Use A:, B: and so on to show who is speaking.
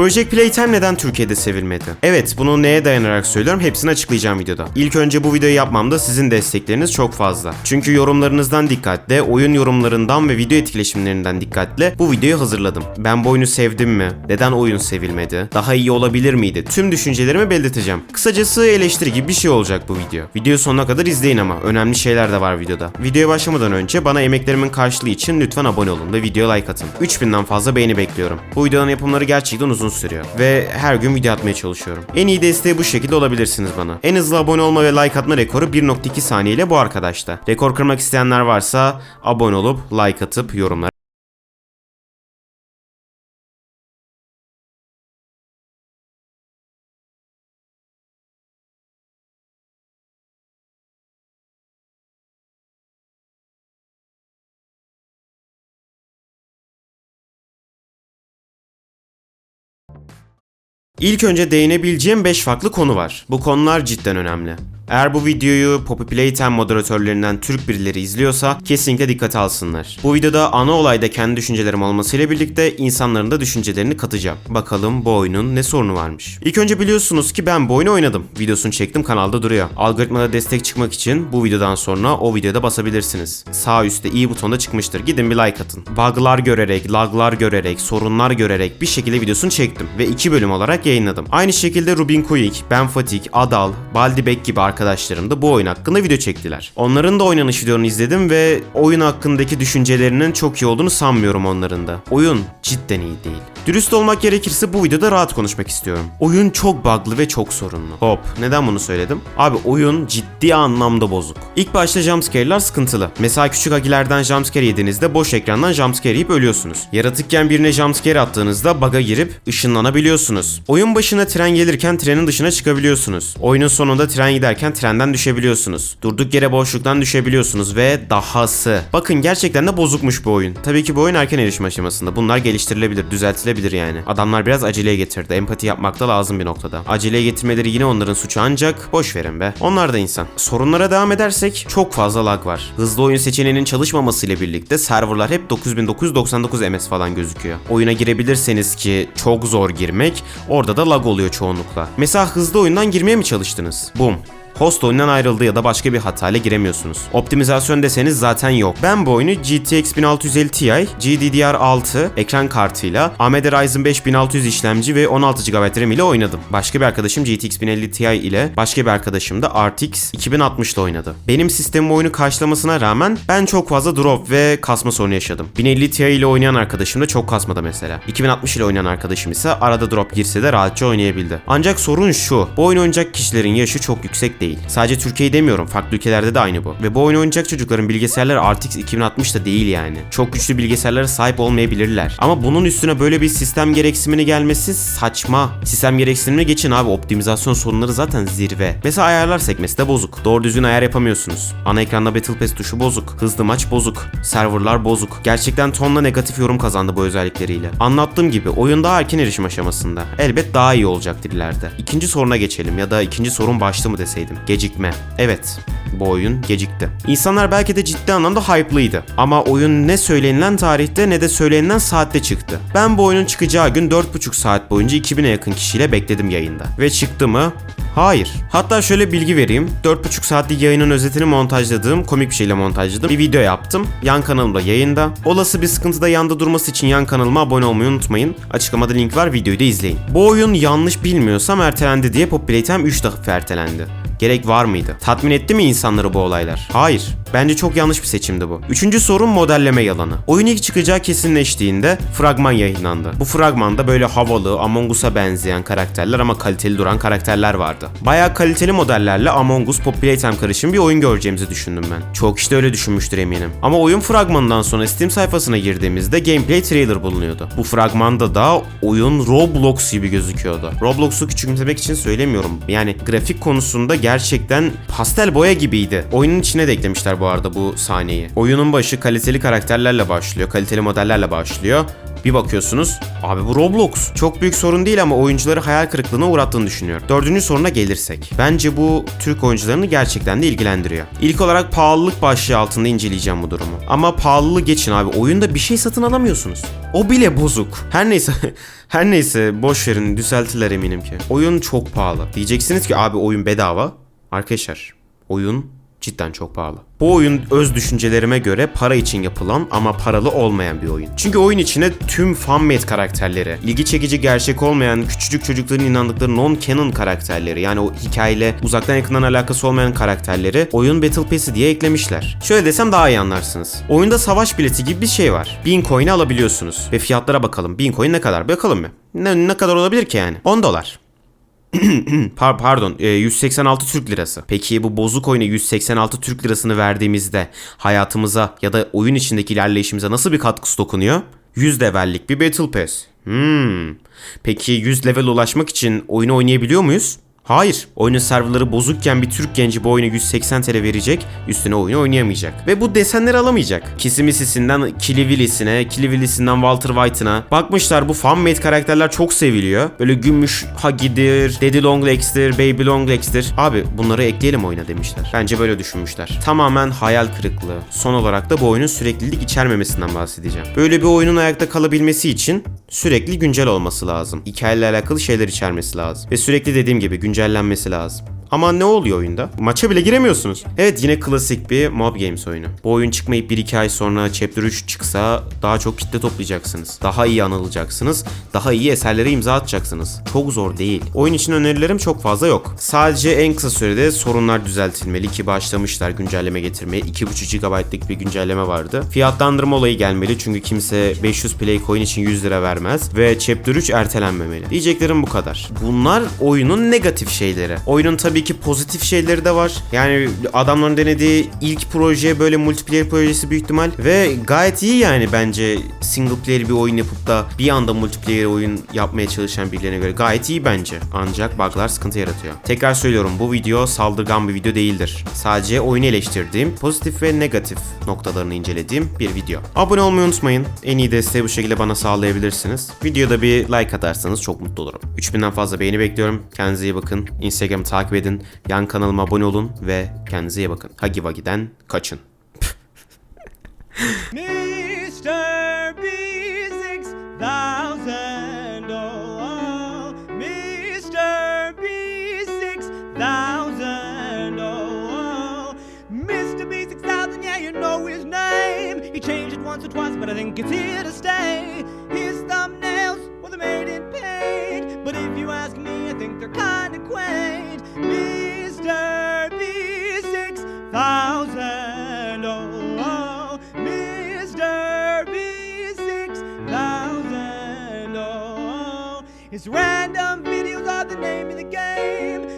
A: Project Playtime neden Türkiye'de sevilmedi? Evet bunu neye dayanarak söylüyorum hepsini açıklayacağım videoda. İlk önce bu videoyu yapmamda sizin destekleriniz çok fazla. Çünkü yorumlarınızdan dikkatle, oyun yorumlarından ve video etkileşimlerinden dikkatle bu videoyu hazırladım. Ben bu oyunu sevdim mi? Neden oyun sevilmedi? Daha iyi olabilir miydi? Tüm düşüncelerimi belirteceğim. Kısacası eleştiri gibi bir şey olacak bu video. Videoyu sonuna kadar izleyin ama önemli şeyler de var videoda. Videoya başlamadan önce bana emeklerimin karşılığı için lütfen abone olun ve videoya like atın. 3000'den fazla beğeni bekliyorum. Bu videonun yapımları gerçekten uzun sürüyor ve her gün video atmaya çalışıyorum. En iyi desteği bu şekilde olabilirsiniz bana. En hızlı abone olma ve like atma rekoru 1.2 saniye ile bu arkadaşta. Rekor kırmak isteyenler varsa abone olup like atıp yorumlara İlk önce değinebileceğim 5 farklı konu var. Bu konular cidden önemli. Eğer bu videoyu Poppy Playtime moderatörlerinden Türk birileri izliyorsa kesinlikle dikkate alsınlar. Bu videoda ana olayda kendi düşüncelerim olmasıyla birlikte insanların da düşüncelerini katacağım. Bakalım bu oyunun ne sorunu varmış. İlk önce biliyorsunuz ki ben bu oyunu oynadım. Videosunu çektim kanalda duruyor. Algoritmada destek çıkmak için bu videodan sonra o videoda basabilirsiniz. Sağ üstte i butonda çıkmıştır. Gidin bir like atın. Bug'lar görerek, laglar görerek, sorunlar görerek bir şekilde videosunu çektim ve iki bölüm olarak yayınladım. Aynı şekilde Rubin Kuik, Ben Fatik, Adal, Baldibek gibi arkadaşlarım da bu oyun hakkında video çektiler. Onların da oynanış videolarını izledim ve oyun hakkındaki düşüncelerinin çok iyi olduğunu sanmıyorum onların da. Oyun cidden iyi değil. Dürüst olmak gerekirse bu videoda rahat konuşmak istiyorum. Oyun çok bug'lı ve çok sorunlu. Hop, neden bunu söyledim? Abi oyun ciddi anlamda bozuk. İlk başta jumpscare'lar sıkıntılı. Mesela küçük agilerden jumpscare yediğinizde boş ekrandan jumpscare yiyip ölüyorsunuz. Yaratıkken birine jumpscare attığınızda bug'a girip ışınlanabiliyorsunuz. Oyun başına tren gelirken trenin dışına çıkabiliyorsunuz. Oyunun sonunda tren giderken trenden düşebiliyorsunuz. Durduk yere boşluktan düşebiliyorsunuz ve dahası. Bakın gerçekten de bozukmuş bu oyun. Tabii ki bu oyun erken erişim aşamasında. Bunlar geliştirilebilir, düzeltilebilir yani. Adamlar biraz aceleye getirdi. Empati yapmak da lazım bir noktada. Aceleye getirmeleri yine onların suçu ancak boş verin be. Onlar da insan. Sorunlara devam edersek çok fazla lag var. Hızlı oyun seçeneğinin çalışmamasıyla birlikte serverlar hep 9999 ms falan gözüküyor. Oyuna girebilirseniz ki çok zor girmek, orada da lag oluyor çoğunlukla. Mesela hızlı oyundan girmeye mi çalıştınız? Boom. Host oyundan ayrıldı ya da başka bir hatayla giremiyorsunuz. Optimizasyon deseniz zaten yok. Ben bu oyunu GTX 1650 Ti, GDDR6 ekran kartıyla, AMD Ryzen 5 1600 işlemci ve 16 GB RAM ile oynadım. Başka bir arkadaşım GTX 1050 Ti ile, başka bir arkadaşım da RTX 2060 ile oynadı. Benim sistemim oyunu karşılamasına rağmen ben çok fazla drop ve kasma sorunu yaşadım. 1050 Ti ile oynayan arkadaşım da çok kasmadı mesela. 2060 ile oynayan arkadaşım ise arada drop girse de rahatça oynayabildi. Ancak sorun şu, bu oyun oynayacak kişilerin yaşı çok yüksek değil. Sadece Türkiye demiyorum, farklı ülkelerde de aynı bu. Ve bu oyunu oynayacak çocukların bilgisayarları RTX 2060 da değil yani. Çok güçlü bilgisayarlara sahip olmayabilirler. Ama bunun üstüne böyle bir sistem gereksinimini gelmesi saçma. Sistem gereksinimini geçin abi optimizasyon sorunları zaten zirve. Mesela ayarlar sekmesi de bozuk. Doğru düzgün ayar yapamıyorsunuz. Ana ekranda Battle Pass tuşu bozuk. Hızlı maç bozuk. Serverlar bozuk. Gerçekten tonla negatif yorum kazandı bu özellikleriyle. Anlattığım gibi oyun daha erken erişim aşamasında. Elbet daha iyi olacaktır ileride. İkinci soruna geçelim ya da ikinci sorun başlığı mı deseydim. Gecikme. Evet, bu oyun gecikti. İnsanlar belki de ciddi anlamda hype'lıydı. Ama oyun ne söylenilen tarihte ne de söylenilen saatte çıktı. Ben bu oyunun çıkacağı gün 4,5 saat boyunca 2000'e yakın kişiyle bekledim yayında. Ve çıktı mı? Hayır. Hatta şöyle bilgi vereyim. 4,5 saatlik yayının özetini montajladığım, komik bir şeyle montajladım. Bir video yaptım. Yan kanalımda yayında. Olası bir sıkıntıda yanda durması için yan kanalıma abone olmayı unutmayın. Açıklamada link var, videoyu da izleyin. Bu oyun yanlış bilmiyorsam ertelendi diye Pop Playtime 3 defa ertelendi. Gerek var mıydı? Tatmin etti mi insanları bu olaylar? Hayır. Bence çok yanlış bir seçimdi bu. Üçüncü sorun modelleme yalanı. Oyun ilk çıkacağı kesinleştiğinde fragman yayınlandı. Bu fragmanda böyle havalı, Among Us'a benzeyen karakterler ama kaliteli duran karakterler vardı. Bayağı kaliteli modellerle Among Us Pop Playtime karışım bir oyun göreceğimizi düşündüm ben. Çok işte öyle düşünmüştür eminim. Ama oyun fragmanından sonra Steam sayfasına girdiğimizde gameplay trailer bulunuyordu. Bu fragmanda da oyun Roblox gibi gözüküyordu. Roblox'u küçümsemek için söylemiyorum. Yani grafik konusunda gerçekten pastel boya gibiydi. Oyunun içine de eklemişler bu arada bu sahneyi. Oyunun başı kaliteli karakterlerle başlıyor, kaliteli modellerle başlıyor. Bir bakıyorsunuz abi bu Roblox. Çok büyük sorun değil ama oyuncuları hayal kırıklığına uğrattığını düşünüyorum. Dördüncü soruna gelirsek. Bence bu Türk oyuncularını gerçekten de ilgilendiriyor. İlk olarak pahalılık başlığı altında inceleyeceğim bu durumu. Ama pahalılığı geçin abi. Oyunda bir şey satın alamıyorsunuz. O bile bozuk. Her neyse her neyse boş verin düzeltirler eminim ki. Oyun çok pahalı. Diyeceksiniz ki abi oyun bedava. Arkadaşlar oyun cidden çok pahalı. Bu oyun öz düşüncelerime göre para için yapılan ama paralı olmayan bir oyun. Çünkü oyun içine tüm fan-made karakterleri, ilgi çekici gerçek olmayan küçücük çocukların inandıkları non-canon karakterleri yani o hikayeyle uzaktan yakından alakası olmayan karakterleri oyun Battle Pass'i diye eklemişler. Şöyle desem daha iyi anlarsınız. Oyunda savaş bileti gibi bir şey var. 1000 coin'i alabiliyorsunuz ve fiyatlara bakalım. 1000 coin ne kadar? Bakalım mı? Ne, ne kadar olabilir ki yani? 10 dolar. Par- pardon e, 186 Türk lirası. Peki bu bozuk oyuna 186 Türk lirasını verdiğimizde hayatımıza ya da oyun içindeki ilerleyişimize nasıl bir katkısı dokunuyor? 100 levellik bir Battle Pass. Hmm. Peki 100 level ulaşmak için oyunu oynayabiliyor muyuz? Hayır. Oyunun serverları bozukken bir Türk genci bu oyuna 180 TL verecek, üstüne oyunu oynayamayacak. Ve bu desenleri alamayacak. Kisimisisinden Killivillis'ine, Killivillis'inden Walter White'ına. Bakmışlar bu fan-made karakterler çok seviliyor. Böyle Gümüş Hagi'dir, Daddy Longlegs'tir, Baby Longlegs'tir. Abi bunları ekleyelim oyuna demişler. Bence böyle düşünmüşler. Tamamen hayal kırıklığı. Son olarak da bu oyunun süreklilik içermemesinden bahsedeceğim. Böyle bir oyunun ayakta kalabilmesi için sürekli güncel olması lazım. Hikayeyle alakalı şeyler içermesi lazım. Ve sürekli dediğim gibi güncellenmesi lazım. Ama ne oluyor oyunda? Maça bile giremiyorsunuz. Evet yine klasik bir Mob Games oyunu. Bu oyun çıkmayıp 1-2 ay sonra Chapter 3 çıksa daha çok kitle toplayacaksınız. Daha iyi anılacaksınız. Daha iyi eserlere imza atacaksınız. Çok zor değil. Oyun için önerilerim çok fazla yok. Sadece en kısa sürede sorunlar düzeltilmeli ki başlamışlar güncelleme getirmeye. 2.5 GB'lık bir güncelleme vardı. Fiyatlandırma olayı gelmeli çünkü kimse 500 play coin için 100 lira vermez ve Chapter 3 ertelenmemeli. Diyeceklerim bu kadar. Bunlar oyunun negatif şeyleri. Oyunun tabii ki pozitif şeyleri de var. Yani adamların denediği ilk proje böyle multiplayer projesi büyük ihtimal ve gayet iyi yani bence single player bir oyun yapıp da bir anda multiplayer oyun yapmaya çalışan birilerine göre gayet iyi bence. Ancak bug'lar sıkıntı yaratıyor. Tekrar söylüyorum bu video saldırgan bir video değildir. Sadece oyunu eleştirdiğim, pozitif ve negatif noktalarını incelediğim bir video. Abone olmayı unutmayın. En iyi desteği bu şekilde bana sağlayabilirsiniz. Videoda bir like atarsanız çok mutlu olurum. 3000'den fazla beğeni bekliyorum. Kendinize iyi bakın. Instagram'ı takip edin. Yan kanalıma abone olun ve kendinize iyi bakın. Hagi Vagi'den kaçın.
B: Mr. B6000. Mr. B6000. Mr. B6000, yeah, you know his name. He changed it once or twice, but I think it's here to stay. B6000, oh, oh. Mr. B6000, oh, oh. His random videos are the name of the game.